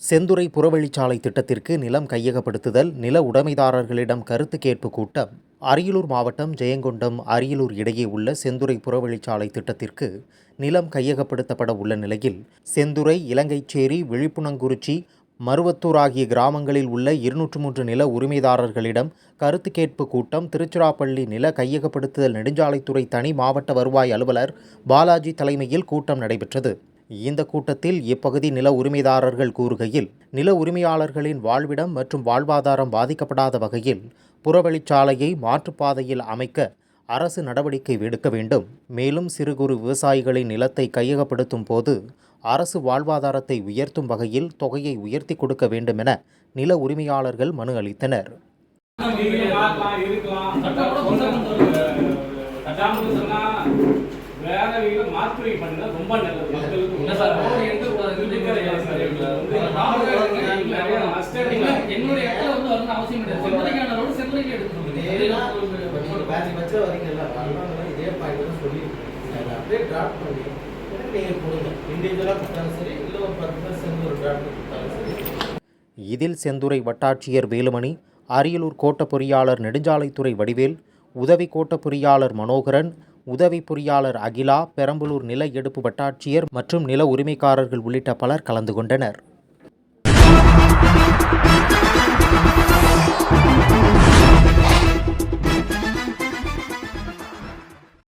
செந்துறை புறவழிச்சாலை திட்டத்திற்கு நிலம் கையகப்படுத்துதல் நில உடைமைதாரர்களிடம் கருத்து கேட்பு கூட்டம் அரியலூர் மாவட்டம் ஜெயங்கொண்டம் அரியலூர் இடையே உள்ள செந்துறை புறவழிச்சாலை திட்டத்திற்கு நிலம் கையகப்படுத்தப்பட உள்ள நிலையில் செந்துறை இலங்கைச்சேரி விழிப்புணங்குறிச்சி மருவத்தூர் ஆகிய கிராமங்களில் உள்ள இருநூற்று மூன்று நில உரிமைதாரர்களிடம் கருத்து கேட்பு கூட்டம் திருச்சிராப்பள்ளி நில கையகப்படுத்துதல் நெடுஞ்சாலைத்துறை தனி மாவட்ட வருவாய் அலுவலர் பாலாஜி தலைமையில் கூட்டம் நடைபெற்றது. இந்த கூட்டத்தில் இப்பகுதி நில உரிமைதாரர்கள் கூறுகையில் நில உரிமையாளர்களின் வாழ்விடம் மற்றும் வாழ்வாதாரம் பாதிக்கப்படாத வகையில் புறவழிச்சாலையை மாற்றுப்பாதையில் அமைக்க அரசு நடவடிக்கை எடுக்க வேண்டும். மேலும் சிறு குறு விவசாயிகளின் நிலத்தை கையகப்படுத்தும் போது அரசு வாழ்வாதாரத்தை உயர்த்தும் வகையில் தொகையை உயர்த்தி கொடுக்க வேண்டும் என நில உரிமையாளர்கள் மனு அளித்தனர். வேற ரொம்ப நல்லது. மக்களுக்கு இல்ல சார், என்னுடைய இடத்துல வந்து அவசியம் கிடையாது. ரோடு பேட்ச் வச்சா வரீங்கல்ல, இதே அப்படியே பண்ணி, கொடுங்க. கொடுத்தாலும் சரி, இல்ல ஒரு பத்து ஒரு கொடுத்தாலும் சரி. இதில் செந்துறை வட்டாட்சியர் வேலுமணி அரியலூர் கோட்ட பொறியாளர் நெடுஞ்சாலைத்துறை வடிவேல் உதவி கோட்ட பொறியாளர் மனோகரன் உதவி பொறியாளர் அகிலா பெரம்பலூர் நில எடுப்பு வட்டாட்சியர் மற்றும் நில உரிமைக்காரர்கள் உள்ளிட்ட பலர் கலந்து கொண்டனர்.